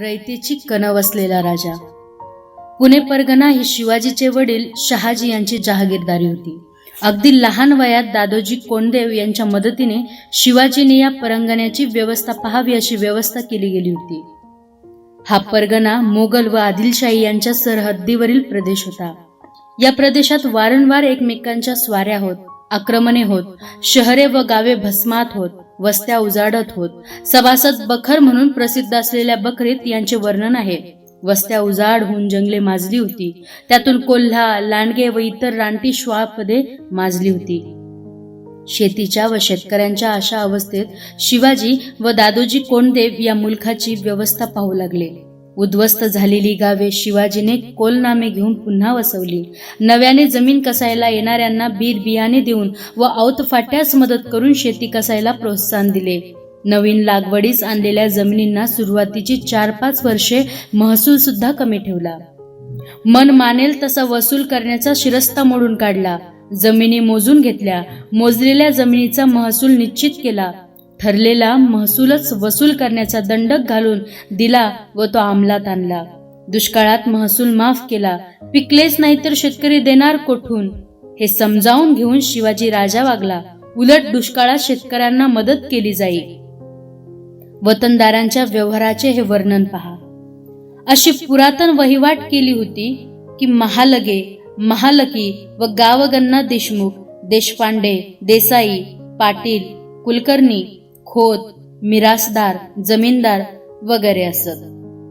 रयतेची कणव असलेला राजा. पुणे परगणा ही शिवाजीचे वडील शहाजी यांची जहागीरदारी होती. अगदी लहान वयात दादोजी कोंडदेव यांच्या मदतीने शिवाजीने या परंगण्याची व्यवस्था पाहावी अशी व्यवस्था केली गेली होती. हा परगणा मोगल व आदिलशाही यांच्या सरहद्दीवरील प्रदेश होता. या प्रदेशात वारंवार एकमेकांच्या स्वाऱ्या होत आक्रमणे होत शहरे व गावे भस्मात होत वस्त्या उजाडत होत. सभासद बखर म्हणून प्रसिद्ध असलेल्या बकरीत यांचे वर्णन आहे. वस्त्या उजाड होऊन जंगले माजली होती. त्यातून कोल्हा लांडगे व इतर रानटी श्वापदे माजली होती. शेतीच्या व शेतकऱ्यांच्या अशा अवस्थेत शिवाजी व दादोजी कोंडदेव या मुलखाची व्यवस्था पाहू लागले. उद्ध्वस्त झालेली गावे शिवाजीने कोलनामे घेऊन पुन्हा वसवली. नव्याने जमीन कसायला येणाऱ्यांना बीर बियाणे देऊन व औतफाट्यास मदत करून शेती कसायला प्रोत्साहन दिले. नवीन लागवडीस आणलेल्या जमिनींना सुरुवातीची चार पाच वर्षे महसूल सुद्धा कमी ठेवला. मन मानेल तसा वसूल करण्याचा शिरस्ता मोडून काढला. जमिनी मोजून घेतल्या. मोजलेल्या जमिनीचा महसूल निश्चित केला. ठरलेला महसूलच वसूल करण्याचा दंडक घालून दिला व तो अंमलात आणला. दुष्काळात महसूल माफ केला. पिकलेच नाही तर शेतकरी देणार कोठून? हे समजावून घेऊन शिवाजी राजा वागला. उलट दुष्काळात शेतकऱ्यांना मदत केली जाईल. वतनदारांच्या व्यवहाराचे हे वर्णन पहा. अशी पुरातन वहिवाट केली होती की महालगे महालकी व गावगन्ना देशमुख देशपांडे देसाई पाटील कुलकर्णी खोत मिरासदार जमीनदार वगैरे असत.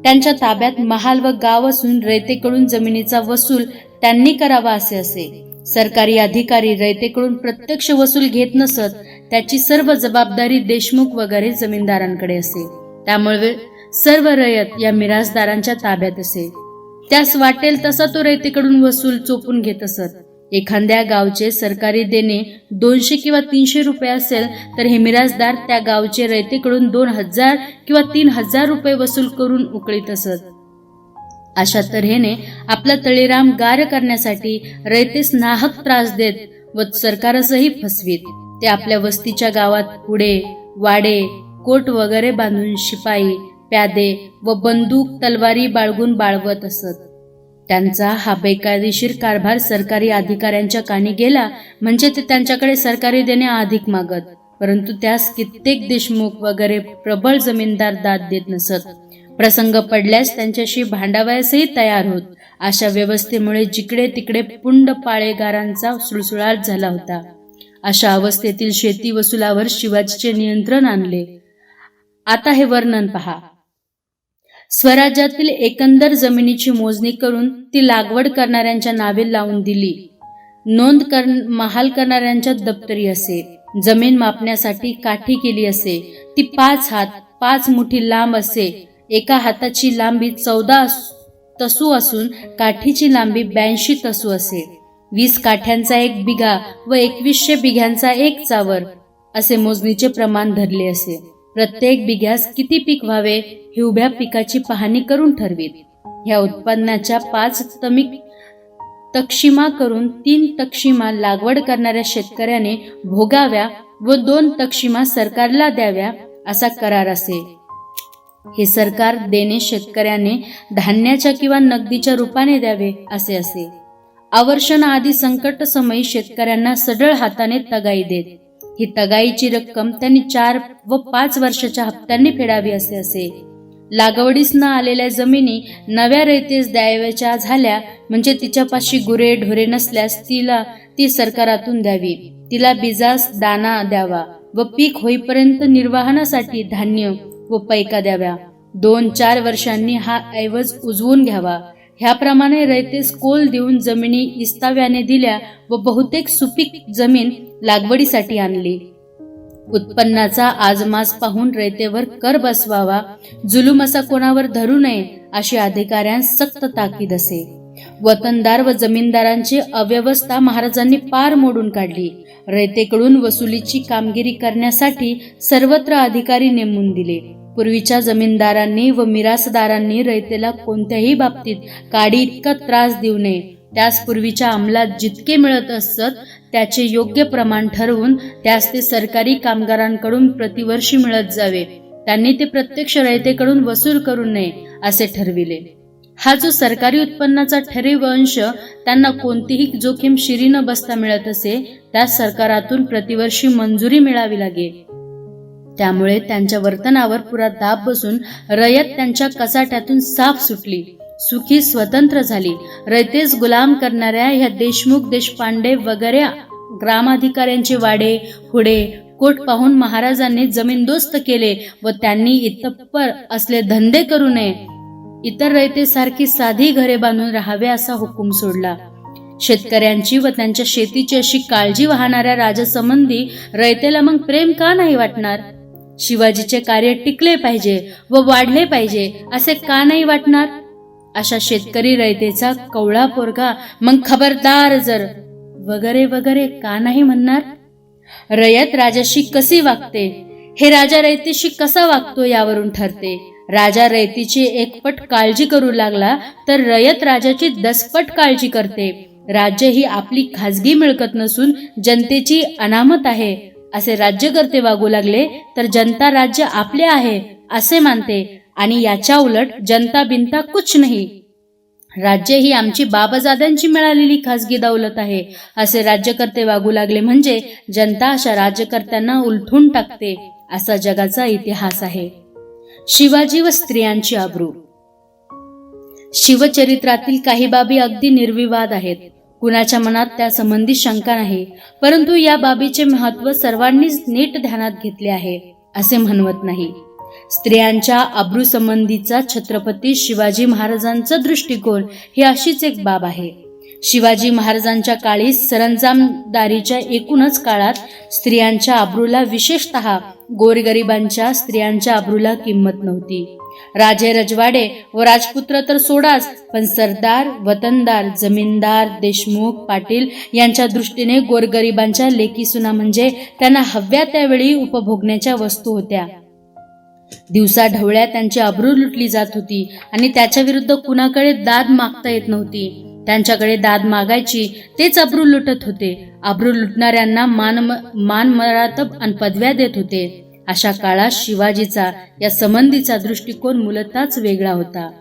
त्यांच्या ताब्यात महाल व गाव असून रयतेकडून जमिनीचा वसूल त्यांनी करावा असे असे. सरकारी अधिकारी रयतेकडून प्रत्यक्ष वसूल घेत नसत त्याची सर्व जबाबदारी देशमुख वगैरे जमीनदारांकडे असे. त्यामुळे सर्व रयत या मिरासदारांच्या ताब्यात असे. त्यास वाटेल तसा तो रयतेकडून वसूल चोपून घेत असत. एखाद्या गावचे सरकारी देणे दोनशे किंवा तीनशे रुपये असेल तर हे मिराजदार त्या गावचे रयतेकडून दोन हजार किंवा तीन हजार रुपये वसूल करून उकळीत असत. अशा तऱ्हेने आपला तळीराम गार करण्यासाठी रयतेस नाहक त्रास देत व सरकारसही फसवीत. ते आपल्या वस्तीच्या गावात पुढे वाडे कोट वगैरे बांधून शिपाई प्यादे व बंदूक तलवारी बाळगून बाळगत असत. त्यांचा हा बेकायदेशीर कारभार सरकारी अधिकाऱ्यांच्या कानी गेला म्हणजे ते त्यांच्याकडे सरकारी देणे अधिक मागत. परंतु त्यास कित्येक देशमुख वगैरे प्रबळ जमीनदार दाद देत नसत. प्रसंग पडल्यास त्यांच्याशी भांडावयासही तयार होत. अशा व्यवस्थेमुळे जिकडे तिकडे पुंड पाळेगारांचा सुळसुळाट झाला होता. अशा अवस्थेतील शेती वसुलावर शिवाजीचे नियंत्रण आणले. आता हे वर्णन पहा. स्वराज्यातील एकंदर जमिनीची मोजणी करून ती लागवड करणाऱ्यांच्या नावे लावून दिली. नोंद कर महाल करणाऱ्यांच्या दप्तरी असे. जमीन मापण्यासाठी काठी केली असे. ती पाच हात पाच मुठी लांब असे. एका हाताची लांबी चौदा तसू असून काठीची लांबी ब्याऐंशी तसू असे. वीस काठ्यांचा एक बिघा व एकवीसशे बिघ्यांचा एक चावर असे मोजणीचे प्रमाण धरले असे. प्रत्येक बिघ्यास किती पीक व्हावे ही उभ्या पिकाची पाहणी करून ठरवीत. ह्या उत्पन्नाच्या पाच तमिक तक्षिमा करून तीन तक्षिमा लागवड करणाऱ्या शेतकऱ्याने भोगाव्या व दोन तक्षिमा सरकारला द्याव्या असा करार असे. हे सरकार देणे शेतकऱ्याने धान्याच्या किंवा नगदीच्या रूपाने द्यावे असे असे. आवर्षणाआधी संकट समयी शेतकऱ्यांना सडळ हाताने तगाई देत. ही तगाईची रक्कम त्यांनी चार व पाच वर्षाच्या हप्त्यांनी फेडावी असे असे. लागवडीस न आलेल्या जमिनी नव्या रयतेस द्यावयाच्या झाल्या म्हणजे तिच्यापाशी गुरे ढोरे नसल्यास तिला ती सरकारातून द्यावी. तिला बिजास दाना द्यावा व पीक होईपर्यंत निर्वाहनासाठी धान्य व पैका द्याव्या. दोन चार वर्षांनी हा ऐवज उजवून घ्यावा. ह्याप्रमाणे रयतेस कोल देऊन जमिनी इस्ताव्याने दिल्या व बहुतेक सुपीक जमीन लागवडीसाठी आणली. उत्पन्नाचा आजमास पाहून रयतेवर कर बसवावा जुलूम असा कोणावर धरू नये अशी अधिकाऱ्यांस सक्त ताकीद असे. वतनदार व जमीनदारांची अव्यवस्था महाराजांनी पार मोडून काढली. रयतेकडून वसुलीची कामगिरी करण्यासाठी सर्वत्र अधिकारी नेमून दिले. पूर्वीच्या जमीनदारांनी व मिरासदारांनी रयतेला कोणत्याही बाबतीत काडी इतका त्रास देऊ नये. त्यास पूर्वीच्या अंमलात जितके मिळत असत त्याचे योग्य प्रमाण ठरवून त्यास ते सरकारी कामगारांकडून प्रतिवर्षी मिळत जावे. त्यांनी ते प्रत्यक्ष रयतेकडून वसूल करू नये असे ठरविले. हा जो सरकारी उत्पन्नाचा ठरीव अंश त्यांना कोणतीही जोखीम शिरी न बसता मिळत असे त्या सरकारातून प्रतिवर्षी मंजुरी मिळावी लागे. त्यामुळे त्यांच्या वर्तनावर पुरा दाब बसून रयत त्यांच्या कचाट्यातून साफ सुटली. सुखी स्वतंत्र झाली. रयतेस गुलाम करणाऱ्या ह्या देशमुख देशपांडे वगैरे ग्रामाधिकाऱ्यांचे वाडे हुडे कोट पाहून महाराजांनी जमीनदोस्त केले व त्यांनी इतप्पर असले धंदे करू नये. इतर रयतेसारखी साधी घरे बांधून राहावे असा हुकूम सोडला. शेतकऱ्यांची व त्यांच्या शेतीची अशी काळजी वाहणाऱ्या राजसंबंधी रयतेला मग प्रेम का नाही वाटणार? शिवाजीचे कार्य टिकले पाहिजे व वाढले पाहिजे असे का नाही वाटणार? अशा शेतकरी रयतेचा कवळा पोरगा मग खबरदार जर वगैरे वगैरे का नाही म्हणणार? रयत राजाशी कशी वागते? हे राजा रयतीशी कसा वागतो यावरून ठरते. राजा रयतीची एकपट काळजी करू लागला तर रयत राजाची दसपट काळजी करते. राज्य ही आपली खाजगी मिळकत नसून जनतेची अनामत आहे. असे राज्यकर्ते वागू लागले तर जनता राज्य आपले आहे असे मानते. आणि याच्या उलट जनता बिनता कुछ नाही. राज्य ही आमची बाबाजाद्यांची मिळालेली खासगी दौलत आहे असे राज्यकर्ते वागू लागले म्हणजे जनता अशा राज्यकर्त्यांना उलथून टाकते असा जगाचा इतिहास आहे. शिवाजी व स्त्रियांची आबरू. शिवचरित्रातील काही बाबी अगदी निर्विवाद आहेत. कुणाच्या मनात त्या संबंधी शंका नाही परंतु या बाबीचे महत्त्व सर्वांनीच नीट ध्यानात घेतले आहे असे म्हणवत नाही. स्त्रियांच्या अब्रूसंबंधीचा छत्रपती शिवाजी महाराजांचा दृष्टिकोन ही अशीच एक बाब आहे. शिवाजी महाराजांच्या काळी सरंजामदारीच्या एकूणच काळात स्त्रियांच्या अब्रूला विशेषतः गोरगरिबांच्या स्त्रियांच्या अब्रूला किंमत नव्हती. राजे रजवाडे व राजपुत्र तर सोडाच पण सरदार वतनदार जमीनदार देशमुख पाटील यांच्या दृष्टीने गोरगरिबांच्या लेखी सुना म्हणजे त्यांना हव्या त्यावेळी उपभोगण्याच्या वस्तू होत्या. दिवसा ढवळ्या त्यांची अब्रू लुटली जात होती आणि त्याच्या विरुद्ध कुणाकडे दाद मागता येत नव्हती. त्यांच्याकडे दाद मागायची तेच अब्रू लुटत होते. अब्रू लुटणाऱ्यांना मान मान मरातब आणि पदव्या देत होते. अशा काळात शिवाजीचा या संबंधीचा दृष्टिकोन मूलतःच वेगळा होता.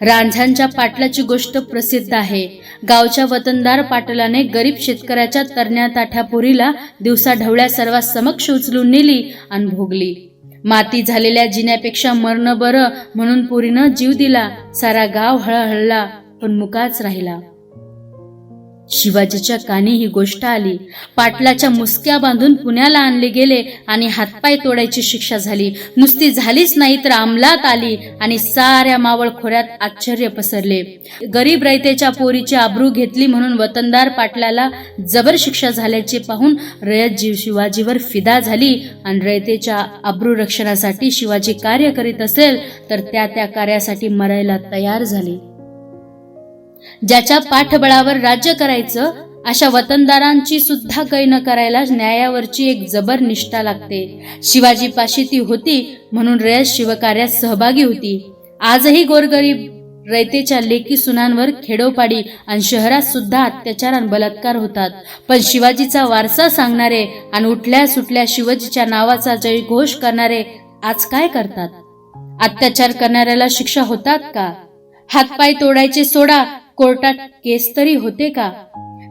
रांझांच्या पाटलाची गोष्ट प्रसिद्ध आहे. गावच्या वतनदार पाटलाने गरीब शेतकऱ्याच्या तरण्या ताठ्या पोरीला दिवसा ढवळ्या सर्वात समक्ष उचलून नेली आणि भोगली. माती झालेल्या जिन्यापेक्षा मरण बरं म्हणून पुरीनं जीव दिला. सारा गाव हळहळला पण मुकाच राहिला. शिवाजीच्या कानी ही गोष्ट आली. पाटलाच्या मुसक्या बांधून पुण्याला आणले गेले आणि हातपाय तोडायची शिक्षा झाली. नुसती झालीच नाही तर अंमलात आली आणि साऱ्या मावळ खोऱ्यात आश्चर्य पसरले. गरीब रयतेच्या पोरीची आब्रू घेतली म्हणून वतनदार पाटलाला जबर शिक्षा झाल्याचे पाहून रयत जीव शिवाजीवर फिदा झाली आणि रयतेच्या आब्रू रक्षणासाठी शिवाजी कार्य करीत असेल तर त्या त्या कार्यासाठी मरायला तयार झाली. ज्याच्या पाठबळावर राज्य करायचं अशा वतनदारांची सुद्धा कै न करायला न्यायावरची एक जबर निष्ठा लागते. शिवाजी पाशी ती होती म्हणून रयत शिवकार्यात सहभागी होती. आजही गोरगरीब रयतेच्या लेकी सुनांवर खेडोपाडी आणि शहरात सुद्धा अत्याचार आणि बलात्कार होतात. पण शिवाजीचा वारसा सांगणारे आणि उठल्या सुटल्या शिवाजीच्या नावाचा जयघोष करणारे आज काय करतात? अत्याचार करणाऱ्याला शिक्षा होतात का? हातपाय तोडायचे सोडा कोर्टात केस तरी होते का?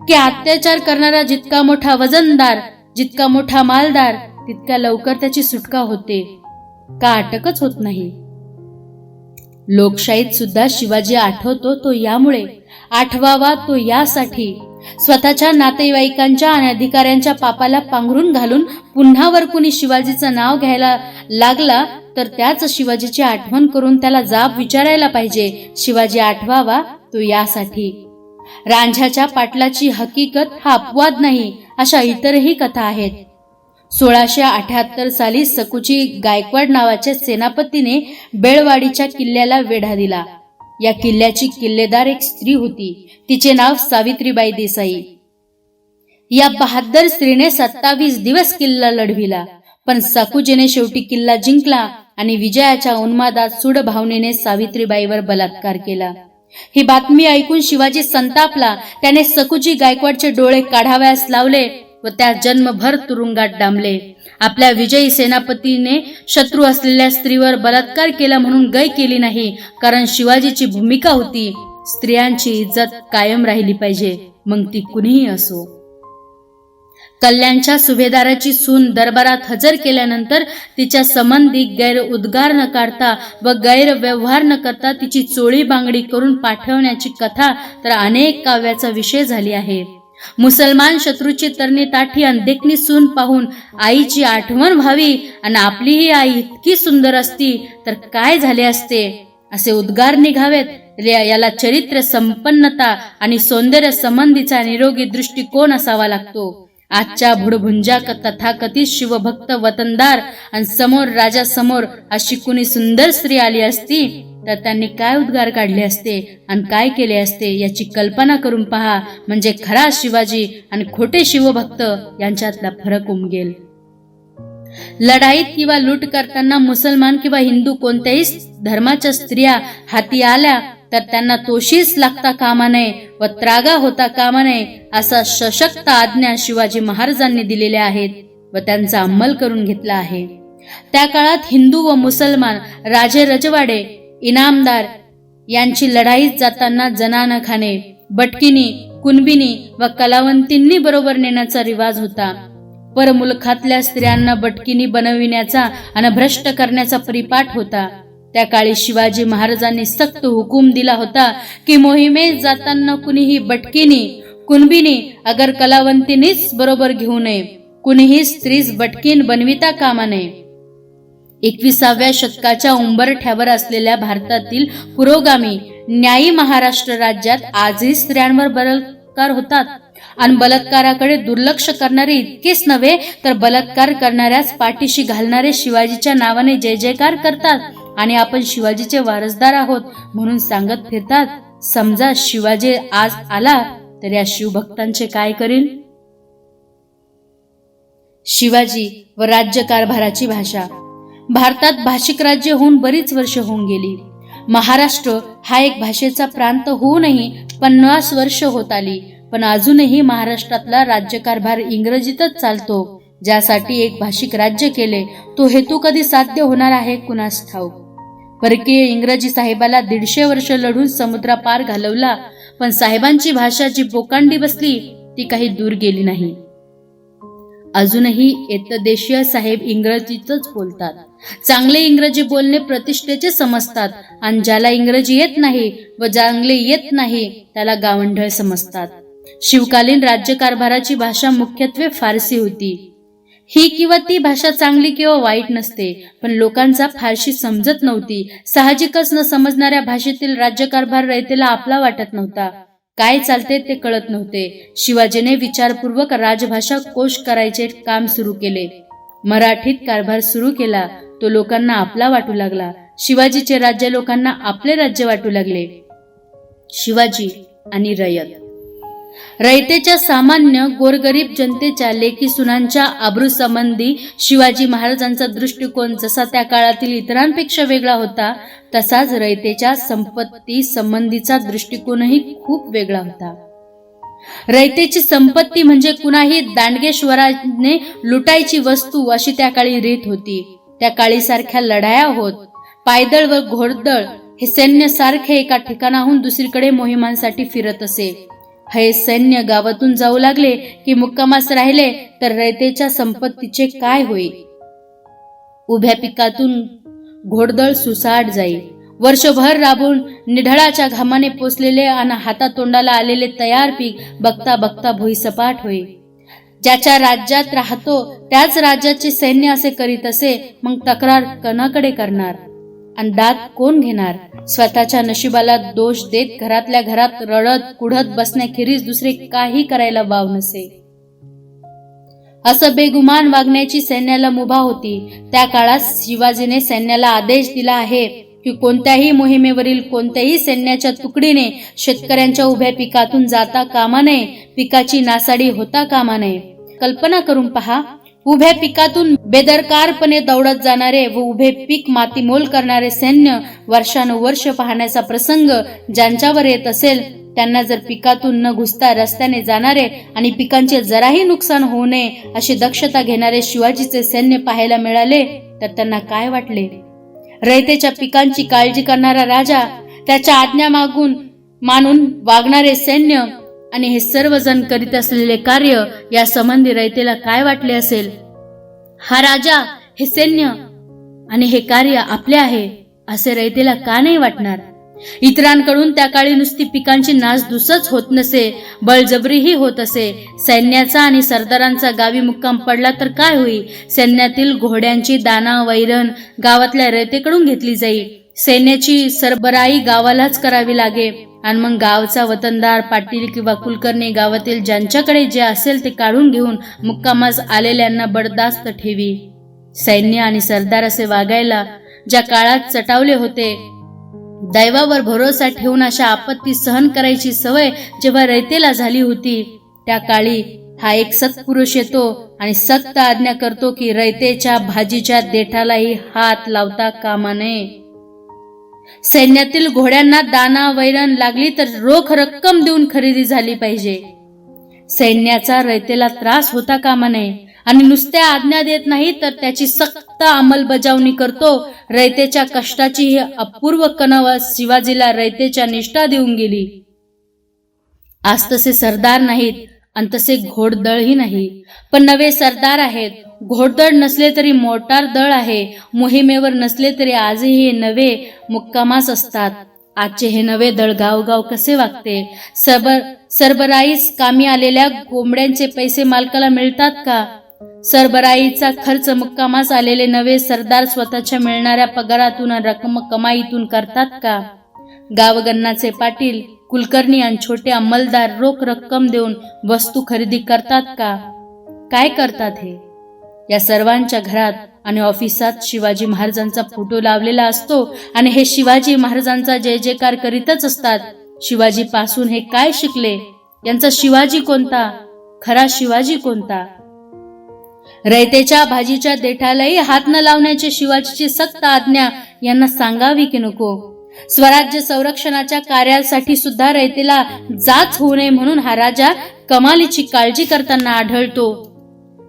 की अत्याचार करणारा जितका मोठा वजनदार जितका मोठा मालदार तितक्या लवकर त्याची सुटका होते. का अटकच होत नाही? लोकशाहीत सुद्धा शिवाजी आठवतो तो यामुळे आठवावा तो यासाठी. स्वतःच्या नातेवाईकांच्या आणि अधिकाऱ्यांच्या पापाला पांघरून घालून पुन्हा वर कुणी शिवाजीचं नाव घ्यायला लागला तर त्याच शिवाजीची आठवण करून त्याला जाब विचारायला पाहिजे. शिवाजी आठवावा तो यासाठी. रांझ्याच्या पाटलाची हकीकत हा अपवाद नाही अशा इतरही कथा आहेत. सोळाशे अठ्याहत्तर साली सकुची गायकवाड नावाच्या सेनापतीने बेळवाडीच्या किल्ल्याला वेढा दिला. या किल्ल्याची किल्लेदार एक स्त्री होती. तिचे नाव सावित्रीबाई देसाई. या बहादर स्त्रीने सत्तावीस दिवस किल्ला लढविला. पण साकुजीने शेवटी किल्ला जिंकला. आणि विजयाच्या उन्मादात सूड भावनेने सावित्रीबाईवर बलात्कार केला. ही बातमी ऐकून शिवाजी संतापला. त्याने सकुजी गायकवाडचे डोळे काढाव्यास लावले व त्या जन्मभर तुरुंगात डांबले. आपल्या विजयी सेनापतीने शत्रू असलेल्या स्त्रीवर बलात्कार केला म्हणून गय केली नाही कारण शिवाजीची भूमिका होती स्त्रियांची इज्जत कायम राहिली पाहिजे मग ती कुणीही असो. कल्याणच्या सुभेदाराची सून दरबारात हजर केल्यानंतर तिच्या संबंधी गैर उद्गार न काढता व गैरव्यवहार न करता तिची चोळी बांगडी करून पाठवण्याची कथा तर अनेक काव्याचा विषय झाली आहे. मुसलमान शत्रूची तरणी ताठी देखणी सून पाहून आईची आठवण व्हावी आणि आपलीही आई इतकी सुंदर असती तर काय झाले असते? असे उद्गार निघावेत. याला चरित्र संपन्नता आणि सौंदर्य संबंधीचा निरोगी दृष्टिकोन असावा लागतो. आजच्या भुडभुंजा तथाकथित शिवभक्त वतनदार आणि समोर राजा समोर अशी कुणी सुंदर स्त्री आली असती तर त्यांनी काय उद्गार काढले असते आणि काय केले असते याची कल्पना करून पहा. म्हणजे खरा शिवाजी आणि खोटे शिवभक्त यांच्यातला फरक उमगेल. लढाईत किंवा लूट करताना मुसलमान किंवा हिंदू कोणत्याही धर्माच्या स्त्रिया हाती आल्या तर त्यांना तोशीच लागता कामा नये व त्रागा होता कामा नये असा सशक्त आज्ञा शिवाजी महाराजांनी दिलेल्या आहेत व त्यांचा अंमल करून घेतला आहे. त्या काळात हिंदू व मुसलमान राजे रजवाडे इनामदार यांची लढाईत जाताना जनान खाणे बटकिनी कुणबिनी व कलावंतींनी बरोबर नेण्याचा रिवाज होता. परमुलखातल्या स्त्रियांना बटकिनी बनविण्याचा आणि भ्रष्ट करण्याचा परिपाठ होता. त्या काळी शिवाजी महाराजांनी सक्त हुकूम दिला होता की मोहिमेत जाताना कुणीही बटकिनी कुणबिनी अगर कलावंतीनीच बरोबर घेऊ नये. कुणीही स्त्रीस बटकीन बनविता कामा नये. एकविसाव्या शतकाच्या उंबरठ्यावर असलेल्या भारतातील पुरोगामी न्यायी महाराष्ट्र राज्यात आजही स्त्रियांवर बलात्कार होतात. आणि बलात्काराकडे दुर्लक्ष करणारे इतकेच नव्हे तर बलात्कार करणाऱ्याच पाठीशी घालणारे शिवाजीच्या नावाने जय जयकार करतात. आणि आपण शिवाजीचे वारसदार आहोत म्हणून सांगत फिरतात समजा शिवाजी आज आला तर या शिवभक्तांचे काय करील? शिवाजी व राज्यकारभाराची भाषा. भारतात भाषिक राज्य होऊन बरीच वर्ष होऊन गेली. महाराष्ट्र हा एक भाषेचा प्रांत होऊनही पन्नास वर्ष होत आली. पण अजूनही महाराष्ट्रातला राज्यकारभार इंग्रजीतच चालतो. ज्यासाठी एक भाषिक राज्य केले तो हेतू कधी साध्य होणार आहे कुणास ठाऊक? परकीय इंग्रजी साहेबाला दीडशे वर्ष लढून समुद्रापार घालवला. पण साहेबांची भाषा जी बोकांडी बसली ती काही दूर गेली नाही. अजूनही एतदेशीय साहेब इंग्रजीतच बोलतात. चांगले इंग्रजी बोलणे प्रतिष्ठेचे समजतात आणि ज्याला इंग्रजी येत नाही व चांगले येत नाही त्याला गावंढळ समजतात. शिवकालीन राज्यकारभाराची भाषा मुख्यत्वे फारसी होती. ही किंवा ती भाषा चांगली किंवा वाईट नसते पण लोकांचा फारशी समजत नव्हती. साहजिकच न समजणाऱ्या भाषेतील राज्यकारभार रयतेला आपला वाटत नव्हता. काय चालते ते कळत नव्हते. शिवाजीने विचारपूर्वक राजभाषा कोश करायचे काम सुरू केले. मराठीत कारभार सुरू केला. तो लोकांना आपला वाटू लागला. शिवाजीचे राज्य लोकांना आपले राज्य वाटू लागले. शिवाजी आणि रयत. रयतेच्या सामान्य गोरगरीब जनतेच्या लेखी सुनांच्या आब्रूसंबंधी शिवाजी महाराजांचा दृष्टिकोन जसा त्या काळातील इतरांपेक्षा वेगळा होता तसाच रयतेच्या संपत्ती संबंधीचा दृष्टिकोनही खूप वेगळा होता. रयतेची संपत्ती म्हणजे कुणाही दांडगेश्वराने लुटायची वस्तू अशी त्या काळी रीत होती. त्या काळी सारख्या लढाया होत पायदळ व घोडदळ हे सैन्य सारखे एका ठिकाणाहून दुसरीकडे मोहिमांसाठी फिरत असे. हे सैन्य गावातून जाऊ लागले की मुक्कामास राहिले तर रयतेच्या संपत्तीचे काय होई? उभ्या पिकातून घोडदळ सुसाट जाई. वर्षभर राबून निढळाच्या घामाने पोचलेले आणि हातातोंडाला आलेले तयार पीक बघता बघता भुईसपाट होई. ज्याच्या राज्यात राहतो त्याच राज्याचे सैन्य असे करीत असे मग तक्रार कणाकडे करणार? आणि दात कोण घेणार? स्वतःच्या नशिबाला दोष देत घरातल्या घरात रडत कुढत बसण्याखेरीज दुसरे काही करायला वाव नसे. असं बेगुमान वागण्याची सैन्याला मुभा होती. त्या काळात शिवाजीने सैन्याला आदेश दिला आहे की कोणत्याही मोहिमेवरील कोणत्याही सैन्याच्या तुकडीने शेतकऱ्यांच्या उभ्या पिकातून जाता कामा नये पिकाची नासाडी होता कामा नये. कल्पना करून पहा उभ्या पिकातून बेदरकारपणे दौडत जाणारे व उभे पीक मातीमोल करणारे सैन्य वर्षानुवर्ष पाहण्याचा प्रसंग ज्यांच्यावर येत असेल त्यांना जर पिकातून न घुसता रस्त्याने जाणारे आणि पिकांचे जराही नुकसान होऊ नये अशी दक्षता घेणारे शिवाजीचे सैन्य पाहायला मिळाले तर त्यांना काय वाटले? रयतेच्या पिकांची काळजी करणारा राजा त्याच्या आज्ञा मागून मानून वागणारे सैन्य आणि हे सर्वजण करीत असलेले कार्य या संबंधी रयतेला काय वाटले असेल? हा राजा हे सैन्य आणि हे कार्य आपले आहे असे रयतेला का नाही वाटणार? इतरांकडून त्या काळी नुसती पिकांची नासधूसच होत नसे बळजबरीही होत असे. सैन्याचा आणि सरदारांचा गावी मुक्काम पडला तर काय होई? सैन्यातील घोड्यांची दाना वैरण गावातल्या रयतेकडून घेतली जाई. सैन्याची सरबराई गावालाच करावी लागे. आणि मग गावचा वतनदार पाटील किंवा कुलकर्णी गावातील ज्यांच्याकडे जे असेल ते काढून घेऊन मुक्कामास आलेल्यांना बडदास्त ठेवी. सैन्य आणि सरदार असे वागायला ज्या काळात चटावले होते दैवावर भरोसा ठेवून अशा आपत्ती सहन करायची सवय जेव्हा रयतेला झाली होती त्या काळी हा एक सत्पुरुष येतो आणि सत्त आज्ञा करतो की रयतेच्या भाजीच्या देठालाही हात लावता कामा नये. सैन्यातील घोड्यांना दाना वैरण लागली तर रोख रक्कम देऊन खरेदी झाली पाहिजे. सैन्याचा रयतेला त्रास होता कामा नये. आणि नुसत्या आज्ञा देत नाही तर त्याची सक्त अंमलबजावणी करतो. रयतेच्या कष्टाची ही अपूर्व कणव शिवाजीला रयतेच्या निष्ठा देऊन गेली. आज तसे सरदार नाहीत. आणि तसे घोडदळही नाही. पण नवे सरदार आहेत. घोडदळ नसले तरी मोटार दळ आहे. मोहिमेवर नसले तरी आजही हे नवे मुक्कामास असतात. आजचे हे नवे दळ गावगाव कसे वागते? सरबर सरबराईस कामी आलेल्या कोंबड्यांचे पैसे मालकाला मिळतात का? सरबराईचा खर्च मुक्कामास आलेले नवे सरदार स्वतःच्या मिळणाऱ्या पगारातून रक्कम कमाईतून करतात का? गावगन्नाचे पाटील कुलकर्णी आणि छोटे अंमलदार रोख रक्कम देऊन वस्तू खरेदी करतात का? काय करतात हे? या सर्वांच्या घरात आणि ऑफिसात शिवाजी महाराजांचा फोटो लावलेला असतो आणि हे शिवाजी महाराजांचा जय जयकार करीतच असतात. शिवाजी पासून हे काय शिकले? यांचा शिवाजी कोणता? खरा शिवाजी कोणता? रयतेच्या भाजीच्या देठालाही हात न लावण्याची शिवाजीची सक्त आज्ञा यांना सांगावी की नको? स्वराज्य संरक्षणाच्या कार्यासाठी सुद्धा रयतेला जाच होऊ नये म्हणून हा राजा कमालीची काळजी करताना आढळतो.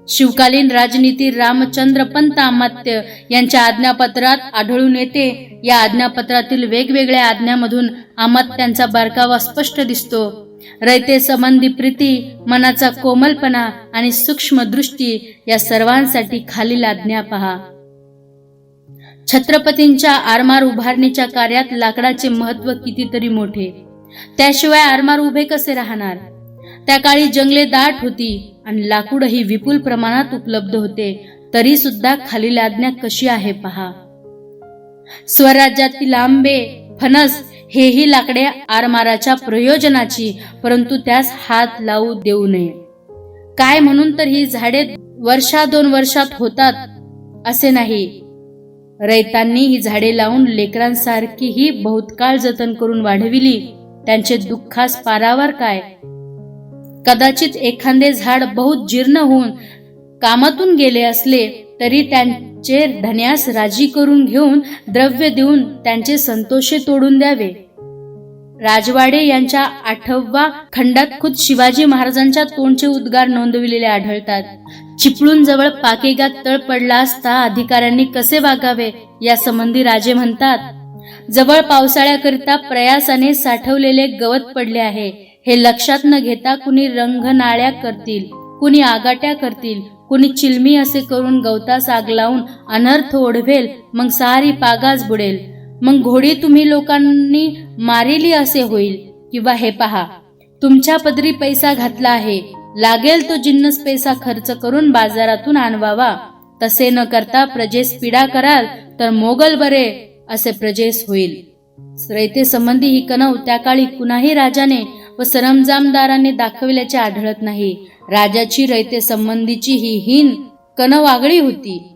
शिवकालीन राजनीती रामचंद्र पंत अमात्य यांच्या आज्ञापत्रात आढळून येते. या आज्ञापत्रातील वेगवेगळ्या आज्ञामधून अमात्यांचा बारकावा स्पष्ट दिसतो. रयते संबंधी प्रीती मनाचा कोमलपणा आणि सूक्ष्म दृष्टी या सर्वांसाठी खालील आज्ञा पहा. छत्रपतींच्या आरमार उभारणीच्या कार्यात लाकडाचे महत्त्व कितीतरी मोठे. त्याशिवाय आरमार उभे कसे राहणार? त्या काळी जंगले दाट होती आणि लाकूडही विपुल प्रमाणात उपलब्ध होते तरी सुद्धा खालील आज्ञा कशी आहे पहा. स्वराज्यातील आंबे फणस हेही लाकडे आरमाराच्या प्रयोजनाची परंतु त्यास हात लावू देऊ नये. काय म्हणून तर ही झाडे वर्षा दोन वर्षात होतात असे नाही. रयतांनी ही झाडे लावून लेकरांसारखी ही बहुतकाळ जतन करून वाढविली. त्यांचे दुःखास पारावर काय? कदाचित एखादे झाड बहुत जीर्ण होऊन कामातून गेले असले तरी त्यांचे धन्यास राजी करून घेऊन द्रव्य देऊन त्यांचे संतोषे तोडून द्यावे. राजवाडे यांच्या आठवा खंडात खुद शिवाजी महाराजांच्या तोंडचे उद्गार नोंदविलेले आढळतात. चिपळूण जवळ पाकेगात तळ पडला असता अधिकाऱ्यांनी कसे वागावे या संबंधी राजे म्हणतात जवळ पावसाळ्याकरिता प्रयासाने साठवलेले गवत पडले आहे. हे लक्षात न घेता कुणी रंगनाळ्या करतील कुणी आगाट्या करतील कुणी चिलमी असे करून गवतास आग लावून अनर्थ ओढवेल मग सारी पागाच बुडेल. मग घोडी तुम्ही लोकांनी मारेली असे होईल. किंवा हे पहा तुमच्या पदरी पैसा घातला आहे. लागेल तो जिन्नस पैसा खर्च करून बाजारातून आणवावा. तसे न करता प्रजेस पीडा कराल तर मोगल बरे असे प्रजेस होईल. रयते संबंधी ही कणव त्या काळी कुणाही राजाने व सरंजामदाराने दाखविल्याचे आढळत नाही. राजाची रयते संबंधीची ही हीन कणव आगळी होती.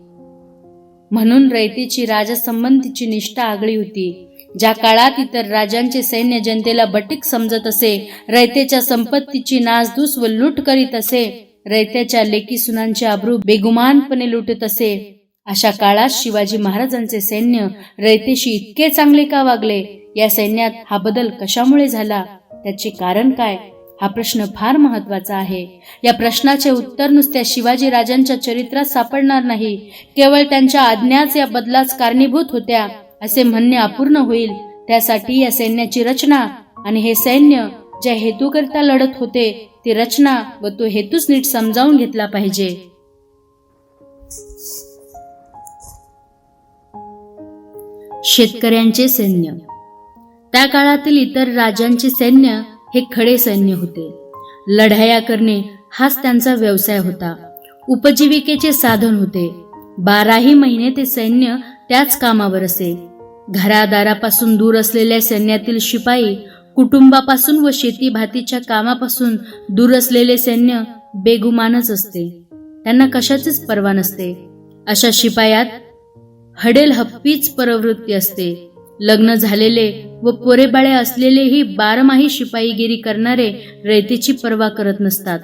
म्हणून रयतेची राजासंबंधीची निष्ठा आगळी होती. ज्या काळात इतर राजांचे सैन्य जनतेला बटीक समजत असे रयतेच्या संपत्तीची नासधूस व लूट करीत असे रयत्याच्या लेकी सुनांचे अब्रू बेगुमानपणे लुटत असे. अशा काळात शिवाजी महाराजांचे सैन्य रयतेशी इतके चांगले का वागले? या सैन्यात हा बदल कशामुळे झाला? त्याचे कारण काय? हा प्रश्न फार महत्त्वाचा आहे. या प्रश्नाचे उत्तर नुसत्या शिवाजी राजांच्या चरित्रात सापडणार नाही. केवळ त्यांच्या आज्ञाच या बदलास कारणीभूत होत्या. असे म्हणणे अपूर्ण होईल. त्यासाठी या सैन्याची रचना आणि हे सैन्य ज्या हेतूकरिता लढत होते ती रचना व तो हेतूच नीट समजावून घेतला पाहिजे. शेतकऱ्यांचे सैन्य. त्या काळातील इतर राजांचे सैन्य हे खडे सैन्य होते. लढाया करणे हाच त्यांचा व्यवसाय होता. उपजीविकेचे साधन होते. बाराही महिने ते सैन्य त्याच कामावर असे. घरादारापासून दूर असलेल्या सैन्यातील शिपाई कुटुंबापासून व शेती भातीच्या कामापासून दूर असलेले सैन्य बेगुमानच असते. त्यांना कशाचीच पर्वा नसते. अशा शिपायात हडेल हप्पीच प्रवृत्ती असते. लग्न झालेले व पोरेबाळे असलेलेही बारमाही शिपाईगिरी करणारे रयतेची पर्वा करत नसतात.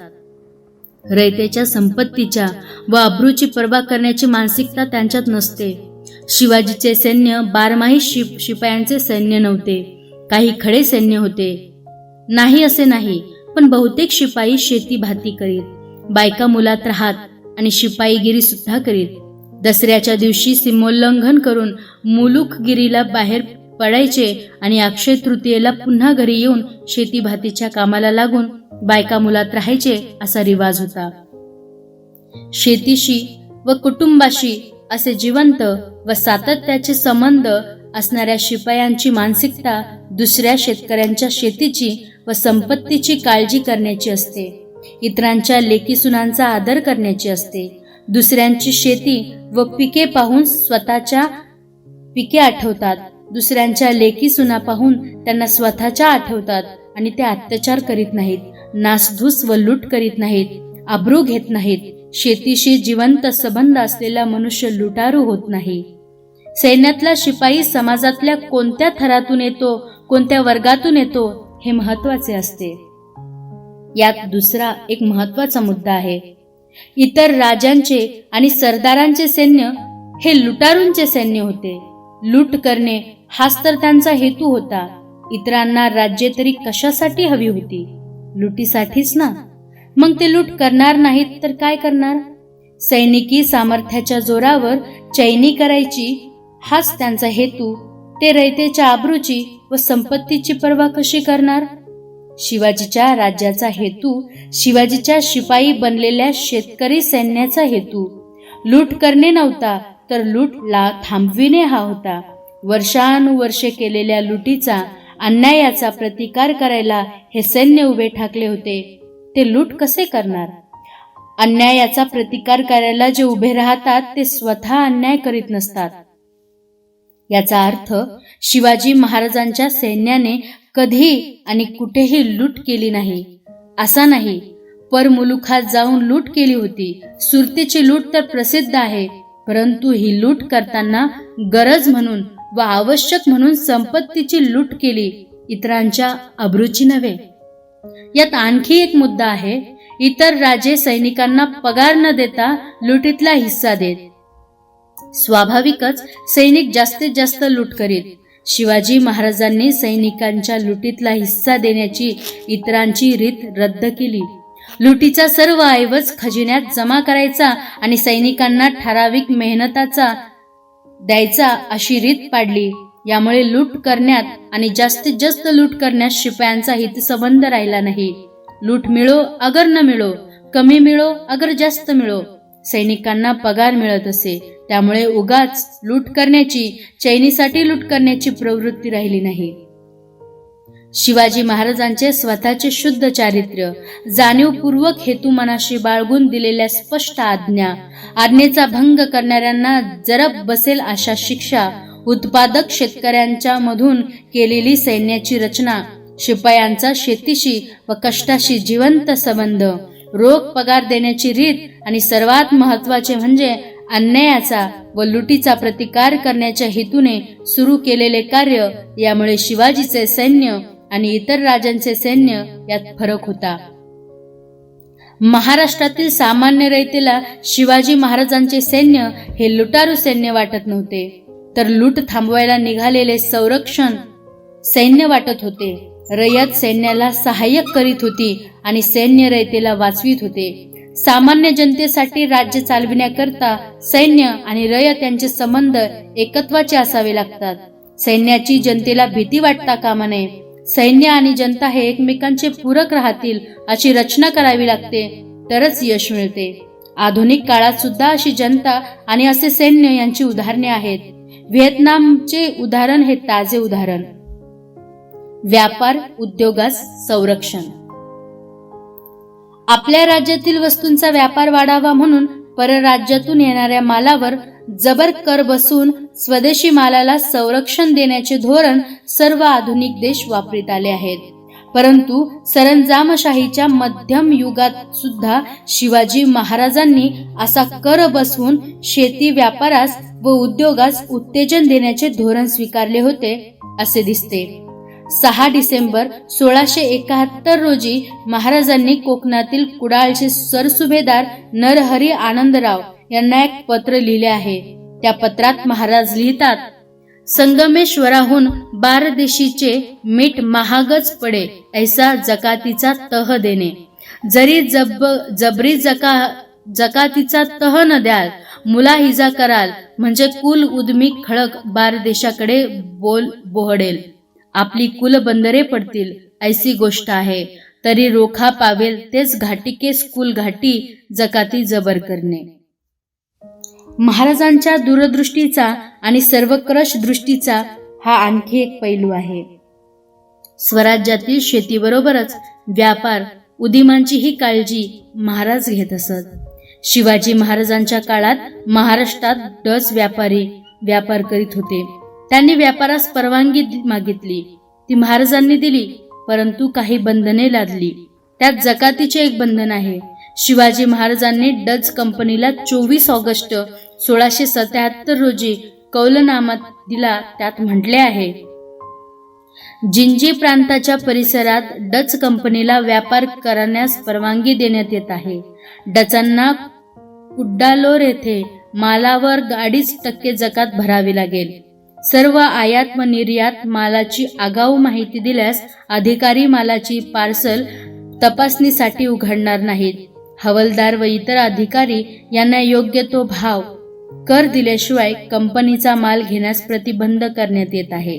रयतेच्या संपत्तीच्या व अब्रूची पर्वा करण्याची मानसिकता त्यांच्यात नसते. शिवाजीचे सैन्य बारमाही शिप शिपायांचे सैन्य नव्हते. काही खडे सैन्य होते. नाही असे नाही पण बहुतेक शिपाई शेती भाती करीत बायका मुलात राहत आणि शिपाईगिरी सुद्धा करीत. दसऱ्याच्या दिवशी सीमोल्लंघन करून मुलुकगिरीला बाहेर पडायचे आणि अक्षय तृतीयेला पुन्हा घरी येऊन शेती भातीच्या कामाला लागून बायका मुलात राहायचे असा रिवाज होता. शेतीशी व कुटुंबाशी असे जिवंत व सातत्याचे संबंध असणाऱ्या शिपायांची मानसिकता दुसऱ्या शेतकऱ्यांच्या शेतीची व संपत्तीची काळजी करण्याची असते. इतरांच्या लेकीसुनांचा आदर करण्याची असते. दुसऱ्यांची शेती व पिके पाहून स्वतःच्या पिके आठवतात. दुसऱ्यांच्या लेकी सुना पाहून त्यांना स्वतःच्या आठवतात आणि ते अत्याचार करीत नाहीत. नासधूस व लूट करीत नाहीत. आब्रू घेत नाहीत. शेतीशी जिवंत संबंध असलेला मनुष्य लुटारू होत नाही. सैन्यातला शिपाई समाजातल्या कोणत्या थरातून येतो कोणत्या वर्गातून येतो हे महत्त्वाचे असते. यात दुसरा एक महत्त्वाचा मुद्दा आहे. इतर राजांचे आणि सरदारांचे सैन्य हे लुटारूंचे सैन्य होते. लूट करणे हाच तर त्यांचा हेतू होता. इतरांना राज्ये तरी कशासाठी हवी होती? लुटीसाठीच ना? मग ते लूट करणार नाहीत तर काय करणार? सैनिकी सामर्थ्याच्या जोरावर चैनी करायची हाच त्यांचा हेतू. ते रयतेच्या आबरूची व संपत्तीची पर्वा कशी करणार? शिवाजीच्या राज्याचा हेतू शिवाजीच्या शिपाई बनलेल्या शेतकरी सैन्याचा हेतू. लूट करणे नव्हता तर लूटला थांबविणे हा होता. वर्षानुवर्षे केलेल्या लुटीचा अन्यायाचा प्रतिकार करायला हे सैन्य उभे ठाकले होते. ते लूट कसे करणार? अन्यायाचा प्रतिकार करायला जे उभे राहतात ते स्वतः अन्याय करीत नसतात. याचा अर्थ शिवाजी महाराजांच्या सैन्याने कधी आणि कुठेही लूट केली नाही. असा नाही परमुलुखात जाऊन लूट केली होती. सुरतेची लूट तर प्रसिद्ध आहे परंतु ही लूट करताना गरज म्हणून व आवश्यक म्हणून संपत्तीची लूट केली इतरांच्या अभिरुची नव्हे. यात आणखी एक मुद्दा आहे. इतर राजे सैनिकांना पगार न देता लुटीतला हिस्सा देत. स्वाभाविकच सैनिक जास्तीत जास्त लूट करीत. शिवाजी महाराजांनी सैनिकांच्या लुटीतला हिस्सा देण्याची इतरांची रीत रद्द केली. लुटीचा सर्व ऐवज खजिन्यात जमा करायचा आणि सैनिकांना ठराविक मेहनताचा द्यायचा अशी रीत पाडली. यामुळे लूट करण्यात आणि जास्तीत जास्त लूट करण्यात शिपायांचा हितसंबंध राहिला नाही. लूट मिळो अगर न मिळो कमी मिळो अगर जास्त मिळो. सैनिकांना पगार मिळत असे. त्यामुळे उगाच लूट करण्याची चैनीसाठी लूट करण्याची प्रवृत्ती राहिली नाही. शिवाजी महाराजांचे स्वतःचे शुद्ध चारित्र्य जाणीवपूर्वक हेतू मनाशी बाळगून दिलेल्या स्पष्ट आज्ञा आज्ञेचा भंग करणाऱ्यांना जरब बसेल अशा शिक्षा उत्पादक शेतकऱ्यांच्या मधून केलेली सैन्याची रचना शिपायांचा शेतीशी व कष्टाशी जिवंत संबंध रोख पगार देण्याची रीत आणि सर्वात महत्त्वाचे म्हणजे अन्यायाचा व लुटीचा प्रतिकार करण्याच्या हेतूने सुरू केलेले कार्य यामुळे शिवाजीचे सैन्य आणि इतर राजांचे सैन्य यात फरक होता. महाराष्ट्रातील सामान्य रयतेला शिवाजी महाराजांचे सैन्य हे लुटारू सैन्य वाटत नव्हते. तर लूट थांबवायला निघालेले संरक्षण सैन्य वाटत होते. रयत सैन्याला सहाय्यक करीत होती आणि सैन्य रयतेला वाचवीत होते. सामान्य जनतेसाठी राज्य चालविण्याकरता सैन्य आणि रयत यांचे संबंध एकत्वाचे असावे लागतात. सैन्याची जनतेला भीती वाटता कामा नये. सैन्य आणि जनता हे एकमेकांचे पूरक राहतील अशी रचना करावी लागते तरच यश मिळते. आधुनिक काळात सुद्धा अशी जनता आणि असे सैन्य यांची उदाहरणे आहेत. व्हिएतनामचे उदाहरण हे ताजे उदाहरण. व्यापार उद्योगास संरक्षण. आपल्या राज्यातील वस्तूंचा व्यापार वाढावा म्हणून परराज्यातून येणाऱ्या मालावर जबर कर बसून स्वदेशी मालाला संरक्षण देण्याचे धोरण सर्व आधुनिक देश वापरीत आले आहेत. परंतु सरंजामशाहीच्या मध्यम युगात सुद्धा शिवाजी महाराजांनी असा कर बसवून शेती व्यापारास व उद्योगास उत्तेजन देण्याचे धोरण स्वीकारले होते असे दिसते. सहा डिसेंबर सोळाशे एकाहत्तर रोजी महाराजांनी कोकणातील कुडाळचे सरसुभेदार नरहरी आनंदराव यांना एक पत्र लिहिले आहे. त्या पत्रात महाराज लिहितात संगमेश्वराहून बारदेशीचे मीठ महागच पडे ऐसा जकातीचा तह देणे. जरी जब जबरी जका जकातीचा तह न द्याल मुलाहिजा कराल म्हणजे कुल उद्मी खळक बारदेशाकडे बोल बोहडेल. आपली कुल बंदरे पडतील ऐसी गोष्ट आहे. तरी रोखा पावेल तेच घाटी केस कुल घाटी जकाती जबर करणे. महाराजांच्या दूरदृष्टीचा आणि सर्वक्रश दृष्टीचा हा आणखी एक पैलू आहे. स्वराज्यातील शेतीबरोबरच व्यापार उदिमांची ही काळजी महाराज घेत असत. शिवाजी महाराजांच्या काळात महाराष्ट्रात डच व्यापारी व्यापार करीत होते. त्यांनी व्यापारास परवानगी मागितली. ती महाराजांनी दिली परंतु काही बंधने लादली. त्यात जकातीचे एक बंधन आहे. शिवाजी महाराजांनी डच कंपनीला चोवीस ऑगस्ट सोळाशे सत्याहत्तर रोजी कौलनामा दिला त्यात म्हटले आहे. जिंजी प्रांताच्या परिसरात डच कंपनीला व्यापार करण्यास परवानगी देण्यात येत आहे. डचांना कुड्डालोर येथे मालावर अडीच टक्के जकात भरावी लागेल. सर्व आयात व निर्यात मालाची आगाऊ माहिती दिल्यास अधिकारी मालाची पार्सल तपासणीसाठी उघडणार नाहीत. हवलदार व इतर अधिकारी यांना योग्य तो भाव कर दिल्याशिवाय कंपनीचा माल घेण्यास प्रतिबंध करण्यात येत आहे.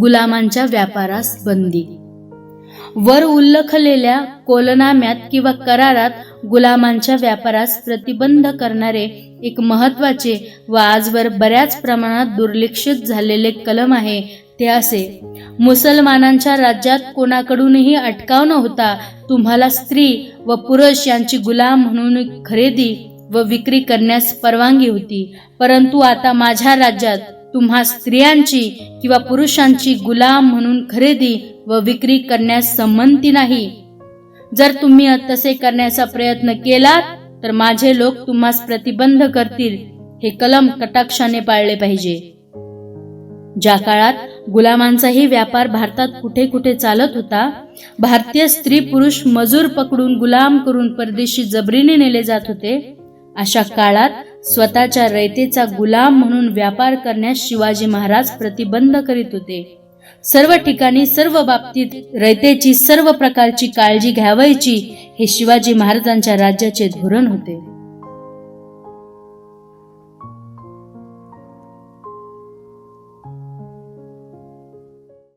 गुलामांच्या व्यापारास बंदी. वर उल्लेखलेल्या कोलनाम्यात किंवा करारात गुलामांच्या व्यापारास प्रतिबंध करणारे एक महत्त्वाचे व आजवर बऱ्याच प्रमाणात दुर्लक्षित झालेले कलम आहे ते असे मुसलमानांच्या राज्यात कोणाकडूनही अटकाव न होता तुम्हाला स्त्री व पुरुष यांची गुलाम म्हणून खरेदी व विक्री करण्यास परवानगी होती. परंतु आता माझ्या राज्यात तुम्हा स्त्रियांची किंवा पुरुषांची गुलाम म्हणून खरेदी व विक्री करण्यास संमती नाही. जर तुम्ही तसे करण्याचा प्रयत्न केलात तर माझे लोक तुम्हास प्रतिबंध करतील हे कलम कटाक्षाने पाळले पाहिजे. ज्या काळात गुलामांचाही व्यापार भारतात कुठे कुठे चालत होता भारतीय स्त्री पुरुष मजूर पकडून गुलाम करून परदेशी जबरीने नेले जात होते अशा काळात स्वतःच्या रयतेचा गुलाम म्हणून व्यापार करण्यास शिवाजी महाराज प्रतिबंध करीत होते. सर्व ठिकाणी सर्व बाबतीत रयतेची सर्व प्रकारची काळजी घ्यावायची हे शिवाजी महाराजांच्या राज्याचे धोरण होते.